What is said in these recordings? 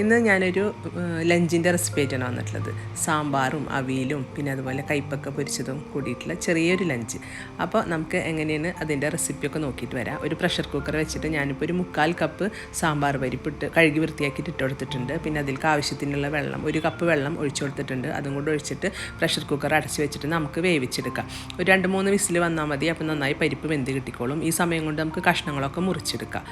ഇന്ന് ഞാനൊരു ലഞ്ചിന്റെ റെസിപ്പി ആയിട്ടാണ് വന്നിട്ടുള്ളത്. സാമ്പാറും അവിയലും പിന്നെ അതുപോലെ കൈപ്പക്ക പൊരിച്ചതും കൂടിയിട്ടുള്ള ചെറിയൊരു ലഞ്ച്. അപ്പോൾ നമുക്ക് എങ്ങനെയാണ് അതിന്റെ റെസിപ്പിയൊക്കെ നോക്കിയിട്ട് വരാം. ഒരു പ്രഷർ കുക്കർ വെച്ചിട്ട് ഞാനിപ്പോൾ ഒരു മുക്കാൽ കപ്പ് സാമ്പാർ പരിപ്പിട്ട് കഴുകി വൃത്തിയാക്കിയിട്ട് ഇട്ട് കൊടുത്തിട്ടുണ്ട്. പിന്നെ അതിലേക്ക് ആവശ്യത്തിനുള്ള വെള്ളം ഒരു കപ്പ് വെള്ളം ഒഴിച്ചു കൊടുത്തിട്ടുണ്ട്. അതും കൂടെ ഒഴിച്ചിട്ട് പ്രഷർ കുക്കർ അടച്ച് വെച്ചിട്ട് നമുക്ക് വേവിച്ചെടുക്കാം. ഒരു രണ്ട് മൂന്ന് വിസിൽ വന്നാൽ മതി. അപ്പോൾ നന്നായി പരിപ്പ് വെന്ത് കിട്ടിക്കോളും. ഈ സമയം കൊണ്ട് നമുക്ക് കഷ്ണങ്ങളൊക്കെ മുറിച്ചെടുക്കാം.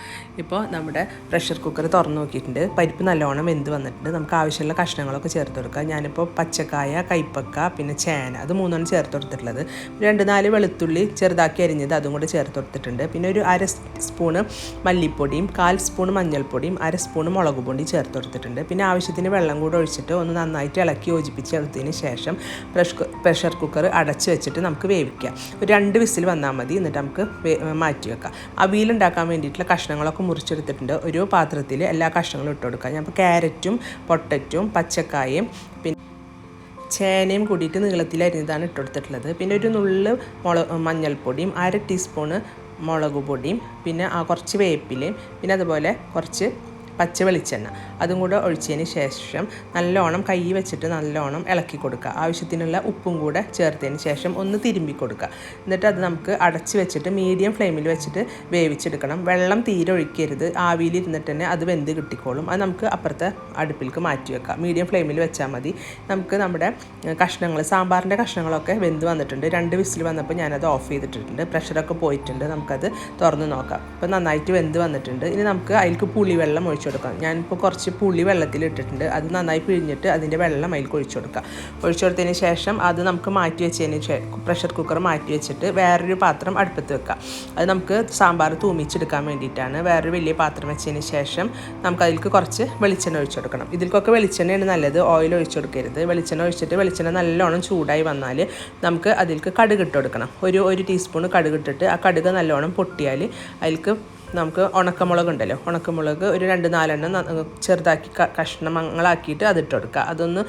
ഇപ്പോൾ നമ്മുടെ പ്രഷർ കുക്കർ തുറന്ന് നോക്കിയിട്ടുണ്ട്. പരിപ്പ് നല്ലോണം വെന്ത് വന്നിട്ടുണ്ട്? നമുക്ക് ആവശ്യമുള്ള കഷ്ണങ്ങളൊക്കെ ചേർത്ത് കൊടുക്കുക ഞാനിപ്പോൾ പച്ചക്കായ കൈപ്പക്ക പിന്നെ ചേന അത് മൂന്നാണ് ചേർത്ത് കൊടുത്തിട്ടുള്ളത്. രണ്ട് നാല് വെളുത്തുള്ളി ചെറുതാക്കി അരിഞ്ഞത് അതും കൂടെ ചേർത്ത് കൊടുത്തിട്ടുണ്ട്. പിന്നെ ഒരു അര സ്പൂണ് മല്ലിപ്പൊടിയും കാൽ സ്പൂൺ മഞ്ഞൾപ്പൊടിയും അര സ്പൂൺ മുളക് പൊടി ചേർത്ത് കൊടുത്തിട്ടുണ്ട്. പിന്നെ ആവശ്യത്തിന് വെള്ളം കൂടെ ഒഴിച്ചിട്ട് ഒന്ന് നന്നായിട്ട് ഇളക്കി യോജിപ്പിച്ച് എടുത്തതിന് ശേഷം പ്രഷ് പ്രഷർ കുക്കർ അടച്ച് വെച്ചിട്ട് നമുക്ക് വേവിക്കാം. ഒരു രണ്ട് വിസിൽ വന്നാൽ മതി. എന്നിട്ട് നമുക്ക് മാറ്റി വെക്കാം. അവിയലുണ്ടാക്കാൻ വേണ്ടിയിട്ടുള്ള കഷ്ണങ്ങളൊക്കെ മുറിച്ചെടുത്തിട്ടുണ്ട്. ഒരു പാത്രത്തിൽ എല്ലാ കഷ്ണങ്ങളും ഇട്ട് കൊടുക്കാം. ഞാൻ ക്യാരറ്റും പൊട്ടറ്റും പച്ചക്കായയും പിന്നെ ചേനയും കൂടിയിട്ട് നീളത്തിൽ ഇട്ട് കൊടുത്തിട്ടുള്ളത് പിന്നെ ഒരു നുള്ള് മുള മഞ്ഞൾപ്പൊടിയും അര ടീസ്പൂണ് മുളക് പൊടിയും പിന്നെ കുറച്ച് വേപ്പിലയും പിന്നെ അതുപോലെ കുറച്ച് പച്ച വെളിച്ചെണ്ണ. അതും കൂടെ ഒഴിച്ചതിന് ശേഷം നല്ലോണം കൈ വെച്ചിട്ട് നല്ലോണം ഇളക്കി കൊടുക്കുക. ആവശ്യത്തിനുള്ള ഉപ്പും കൂടെ ചേർത്തതിന് ശേഷം ഒന്ന് തിരുമ്പി കൊടുക്കുക. എന്നിട്ട് അത് നമുക്ക് അടച്ച് വെച്ചിട്ട് മീഡിയം ഫ്ലെയിമിൽ വെച്ചിട്ട് വേവിച്ചെടുക്കണം. വെള്ളം തീരെ ഒഴിക്കരുത്. ആവിയിൽ ഇരുന്നിട്ട് തന്നെ അത് വെന്ത് കിട്ടിക്കോളും. അത് നമുക്ക് അപ്പുറത്തെ അടുപ്പിലേക്ക് മാറ്റി വെക്കാം. മീഡിയം ഫ്ലെയിമിൽ വെച്ചാൽ മതി. നമുക്ക് നമ്മുടെ കഷ്ണങ്ങൾ സാമ്പാറിന്റെ കഷ്ണങ്ങളൊക്കെ വെന്ത് വന്നിട്ടുണ്ട്. രണ്ട് വിസിൽ വന്നപ്പോൾ ഞാനത് ഓഫ് ചെയ്തിട്ടുണ്ട് പ്രഷറൊക്കെ പോയിട്ടുണ്ട്. നമുക്കത് തുറന്ന് നോക്കാം. അപ്പോൾ നന്നായിട്ട് വെന്ത് വന്നിട്ടുണ്ട്. ഇനി നമുക്ക് അതിലേക്ക് പുളിവെള്ളം ഒഴിച്ചു കൊടുക്കാം ഞാനിപ്പോൾ കുറച്ച് പുളി വെള്ളത്തിൽ ഇട്ടിട്ടുണ്ട് അത് നന്നായി പിഴിഞ്ഞിട്ട് അതിന്റെ വെള്ളം അതിൽ ഒഴിച്ചു കൊടുക്കാം ഒഴിച്ചു കൊടുത്തതിന് ശേഷം അത് നമുക്ക് മാറ്റി വെച്ചതിന് പ്രഷർ കുക്കർ മാറ്റി വെച്ചിട്ട് വേറൊരു പാത്രം അടുപ്പത്ത് വെക്കാം. അത് നമുക്ക് സാമ്പാർ തൂമിച്ചെടുക്കാൻ വേണ്ടിയിട്ടാണ്. വേറൊരു വലിയ പാത്രം വെച്ചതിന് ശേഷം നമുക്ക് അതിലേക്ക് കുറച്ച് വെളിച്ചെണ്ണ ഒഴിച്ചു കൊടുക്കണം ഇതിൽക്കൊക്കെ വെളിച്ചെണ്ണയാണ് നല്ലത്. ഓയിൽ ഒഴിച്ചു കൊടുക്കരുത് വെളിച്ചെണ്ണ ഒഴിച്ചിട്ട് വെളിച്ചെണ്ണ നല്ലോണം ചൂടായി വന്നാൽ നമുക്ക് അതിലേക്ക് കടുക് ഇട്ട് കൊടുക്കണം. ഒരു ഒരു ടീസ്പൂൺ കടുക് ഇട്ടിട്ട് ആ കടുക് നല്ലോണം പൊട്ടിയാൽ അതിലേക്ക് നമുക്ക് ഉണക്കമുളക് ഉണ്ടല്ലോ ഉണക്കമുളക് ഒരു രണ്ട് നാലെണ്ണം ചെറുതാക്കി കഷ്ണങ്ങളാക്കിയിട്ട് അതിട്ട് കൊടുക്കുക അതൊന്ന്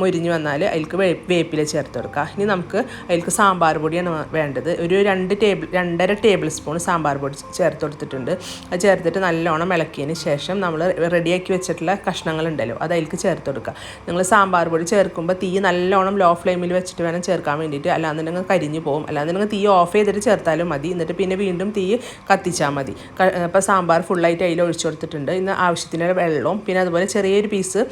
മുരിഞ്ഞ് വന്നാൽ അതിൽക്ക് വേ വേപ്പില ചേർത്ത് കൊടുക്കുക ഇനി നമുക്ക് അതിൽക്ക് സാമ്പാർ പൊടിയാണ് വേണ്ടത്. ഒരു രണ്ട് ടേബിൾ രണ്ടര ടേബിൾ സ്പൂൺ സാമ്പാർ പൊടി ചേർത്ത് കൊടുത്തിട്ടുണ്ട് അത് ചേർത്തിട്ട് നല്ലോണം ഇളക്കിയതിന് ശേഷം നമ്മൾ റെഡിയാക്കി വെച്ചിട്ടുള്ള കഷ്ണങ്ങളുണ്ടല്ലോ അത് അതിൽക്ക് ചേർത്ത് കൊടുക്കുക നിങ്ങൾ സാമ്പാർ പൊടി ചേർക്കുമ്പോൾ തീ നല്ലോണം ലോ ഫ്ലെയിമിൽ വെച്ചിട്ട് വേണം ചേർക്കാൻ വേണ്ടിയിട്ട്. അല്ലാന്നുണ്ടെങ്കിൽ കരിഞ്ഞു പോകും അല്ലാന്നുണ്ടെങ്കിൽ തീ ഓഫ് ചെയ്തിട്ട് ചേർത്താലും മതി. എന്നിട്ട് പിന്നെ വീണ്ടും തീ കത്തിച്ചാൽ മതി. അപ്പോൾ സാമ്പാർ ഫുള്ളായിട്ട് അതിൽ ഒഴിച്ചു കൊടുത്തിട്ടുണ്ട്. ഇന്ന് ആവശ്യത്തിന് വെള്ളവും പിന്നെ അതുപോലെ ചെറിയൊരു പീസ്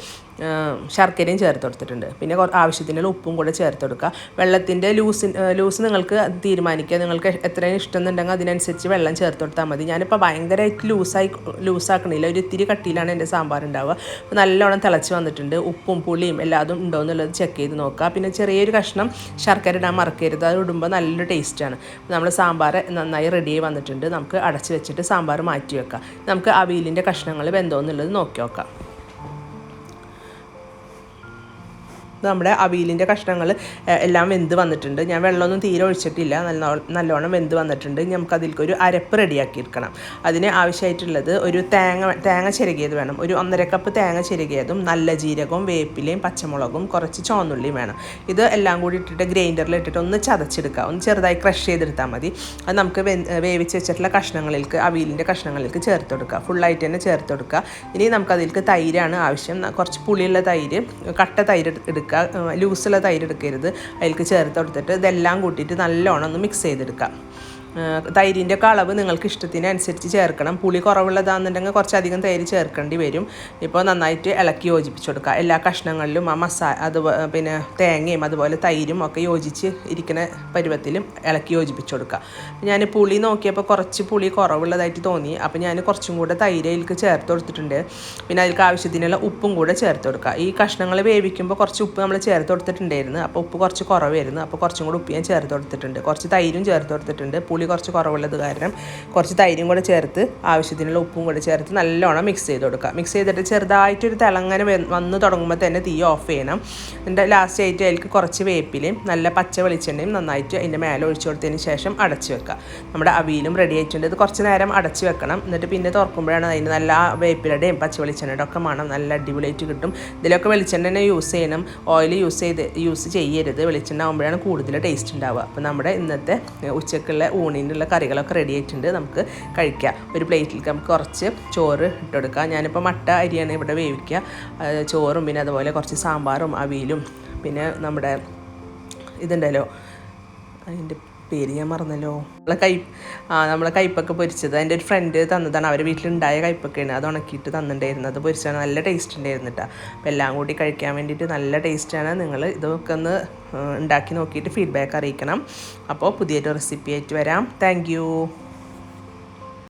ശർക്കരയും ചേർത്ത് കൊടുത്തിട്ടുണ്ട്. പിന്നെ ആവശ്യത്തിനുള്ള ഉപ്പും കൂടെ ചേർത്ത് കൊടുക്കുക. വെള്ളത്തിന്റെ ലൂസ് ലൂസ് നിങ്ങൾക്ക് തീരുമാനിക്കുക. നിങ്ങൾക്ക് എത്രയും ഇഷ്ടം എന്നുണ്ടെങ്കിൽ അതിനനുസരിച്ച് വെള്ളം ചേർത്ത് കൊടുത്താൽ മതി. ഞാനിപ്പോൾ ഭയങ്കരമായിട്ട് ലൂസായി ലൂസാക്കണില്ല. ഒരു ഇത്തിരി കട്ടിയിലാണ് എന്റെ സാമ്പാർ ഉണ്ടാവുക. അപ്പോൾ നല്ലോണം തിളച്ച് വന്നിട്ടുണ്ട്. ഉപ്പും പുളിയും എല്ലാതും ഉണ്ടോ എന്നുള്ളത് ചെക്ക് ചെയ്ത് നോക്കുക. പിന്നെ ചെറിയൊരു കഷ്ണം ശർക്കര ഇടാൻ മറക്കരുത്. അത് ഇടുമ്പോൾ നല്ലൊരു ടേസ്റ്റാണ് നമ്മൾ സാമ്പാർ നന്നായി റെഡിയായി വന്നിട്ടുണ്ട്. നമുക്ക് അടച്ച് വെച്ചിട്ട് സാമ്പാർ മാറ്റി വെക്കാം. നമുക്ക് അവിയലിന്റെ കഷ്ണങ്ങൾ വെന്തോ എന്നുള്ളത് നോക്കി നോക്കാം. നമ്മുടെ അവിയലിന്റെ കഷ്ണങ്ങൾ എല്ലാം വെന്ത് വന്നിട്ടുണ്ട്. ഞാൻ വെള്ളമൊന്നും തീരെ ഒഴിച്ചിട്ടില്ല. നല്ല നല്ലോണം വെന്ത് വന്നിട്ടുണ്ട്. നമുക്ക് അതിലേക്ക് ഒരു അരപ്പ് റെഡിയാക്കി എടുക്കണം അതിന് ആവശ്യമായിട്ടുള്ളത് ഒരു തേങ്ങ തേങ്ങ ചിരകിയത് വേണം. ഒരു ഒന്നര കപ്പ് തേങ്ങ ചിരകിയതും നല്ല ജീരകവും വേപ്പിലയും പച്ചമുളകും കുറച്ച് ചോന്നുള്ളിയും വേണം. ഇത് എല്ലാം കൂടി ഇട്ടിട്ട് ഗ്രൈൻഡറിൽ ഇട്ടിട്ട് ഒന്ന് ചതച്ചെടുക്കുക. ഒന്ന് ചെറുതായി ക്രഷ് ചെയ്തെടുത്താൽ മതി. അത് നമുക്ക് വേവിച്ച് വെച്ചിട്ടുള്ള കഷ്ണങ്ങളിലേക്ക് അവിയലിന്റെ കഷ്ണങ്ങളിലേക്ക് ചേർത്ത് കൊടുക്കുക. ഫുള്ളായിട്ട് തന്നെ ചേർത്ത് കൊടുക്കുക. ഇനി നമുക്ക് അതിലേക്ക് തൈരാണ് ആവശ്യം. കുറച്ച് പുളിയുള്ള തൈര് കട്ട തൈര് എടുക്കുക. എടുക്കുക ലൂസുള്ള തൈര് എടുക്കരുത്. അതിലേക്ക് ചേർത്ത് കൊടുത്തിട്ട് ഇതെല്ലാം കൂട്ടിയിട്ട് നല്ലോണം ഒന്ന് മിക്സ് ചെയ്തെടുക്കാം തൈരിന്റെ ഒക്കെ അളവ് നിങ്ങൾക്ക് ഇഷ്ടത്തിനനുസരിച്ച് ചേർക്കണം. പുളി കുറവുള്ളതാണെന്നുണ്ടെങ്കിൽ കുറച്ചധികം തൈര് ചേർക്കേണ്ടി വരും. ഇപ്പോൾ നന്നായിട്ട് ഇളക്കി യോജിപ്പിച്ച് കൊടുക്കുക. എല്ലാ കഷ്ണങ്ങളിലും ആ മസാല അത് പിന്നെ തേങ്ങയും അതുപോലെ തൈരും ഒക്കെ യോജിച്ച് ഇരിക്കുന്ന പരുവത്തിലും ഇളക്കി യോജിപ്പിച്ച് കൊടുക്കുക. ഞാൻ പുളി നോക്കിയപ്പോൾ കുറച്ച് പുളി കുറവുള്ളതായിട്ട് തോന്നി. അപ്പോൾ ഞാൻ കുറച്ചും കൂടെ തൈര് അതിലേക്ക് ചേർത്ത് കൊടുത്തിട്ടുണ്ട്. പിന്നെ അതിലേക്ക് ആവശ്യത്തിനുള്ള ഉപ്പും കൂടെ ചേർത്ത് കൊടുക്കുക. ഈ കഷ്ണങ്ങൾ വേവിക്കുമ്പോൾ കുറച്ച് ഉപ്പ് നമ്മൾ ചേർത്ത് കൊടുത്തിട്ടുണ്ടായിരുന്നു. അപ്പോൾ ഉപ്പ് കുറച്ച് കുറവായിരുന്നു. അപ്പോൾ കുറച്ചും കൂടെ ഉപ്പ് ഞാൻ ചേർത്ത് കൊടുത്തിട്ടുണ്ട്. കുറച്ച് തൈരും ചേർത്ത് കൊടുത്തിട്ടുണ്ട്. പുളി കുറച്ച് കുറവുള്ളത് കാരണം കുറച്ച് തൈരും കൂടെ ചേർത്ത് ആവശ്യത്തിനുള്ള ഉപ്പും കൂടെ ചേർത്ത് നല്ലോണം മിക്സ് ചെയ്ത് കൊടുക്കുക. മിക്സ് ചെയ്തിട്ട് ചെറുതായിട്ടൊരു തിളങ്ങനെ വന്ന് തുടങ്ങുമ്പോൾ തന്നെ തീ ഓഫ് ചെയ്യണം. എന്നിട്ട് ലാസ്റ്റ് ആയിട്ട് അതിലേക്ക് കുറച്ച് വേപ്പിലയും നല്ല പച്ച വെളിച്ചെണ്ണയും നന്നായിട്ട് അതിന്റെ മേലെ ഒഴിച്ചു കൊടുത്തതിന് ശേഷം അടച്ച് വെക്കുക. നമ്മുടെ അവിയിലും റെഡി ആയിട്ടുണ്ട്. ഇത് കുറച്ച് നേരം അടച്ച് വെക്കണം. എന്നിട്ട് പിന്നെ തുറക്കുമ്പോഴാണ് അതിന് നല്ല വേപ്പിലയുടെയും പച്ച വെളിച്ചെണ്ണയുടെ ഒക്കെ മണം നല്ല അടിപൊളിയായിട്ട് കിട്ടും. ഇതിലൊക്കെ വെളിച്ചെണ്ണ തന്നെ യൂസ് ചെയ്യണം. ഓയിൽ യൂസ് ചെയ്ത് യൂസ് ചെയ്യരുത്. വെളിച്ചെണ്ണ ആകുമ്പോഴാണ് കൂടുതൽ ടേസ്റ്റ് ഉണ്ടാവുക. അപ്പോൾ നമ്മുടെ ഇന്നത്തെ ഉച്ചക്കുള്ള ഊണ് ഊണിനുള്ള കറികളൊക്കെ റെഡി ആയിട്ടുണ്ട്. നമുക്ക് കഴിക്കാം. ഒരു പ്ലേറ്റിൽ നമുക്ക് കുറച്ച് ചോറ് ഇട്ടെടുക്കാം. ഞാനിപ്പോൾ മട്ട അരിയാണ് ഇവിടെ വേവിക്കുക. ചോറും പിന്നെ അതുപോലെ കുറച്ച് സാമ്പാറും അവിയലും പിന്നെ നമ്മുടെ ഇതുണ്ടല്ലോ അതിന്റെ പേര് ഞാൻ മറന്നല്ലോ. നമ്മളെ കൈ ആ നമ്മളെ കയ്പ്പൊക്കെ പൊരിച്ചത് എന്റെ ഒരു ഫ്രണ്ട് തന്നതാണ്. അവരുടെ വീട്ടിലുണ്ടായ കയ്പ്പൊക്കെയാണ് അത് ഉണക്കിയിട്ട് തന്നിട്ടുണ്ടായിരുന്നു. അത് പൊരിച്ചാൽ നല്ല ടേസ്റ്റ് ഉണ്ടായിരുന്നു അപ്പോൾ എല്ലാം കൂടി കഴിക്കാൻ വേണ്ടിയിട്ട് നല്ല ടേസ്റ്റാണ് നിങ്ങൾ ഇതൊക്കെ ഒന്ന് ഉണ്ടാക്കി നോക്കിയിട്ട് ഫീഡ്ബാക്ക് അറിയിക്കണം. അപ്പോൾ പുതിയൊരു റെസിപ്പി ആയിട്ട് വരാം. താങ്ക്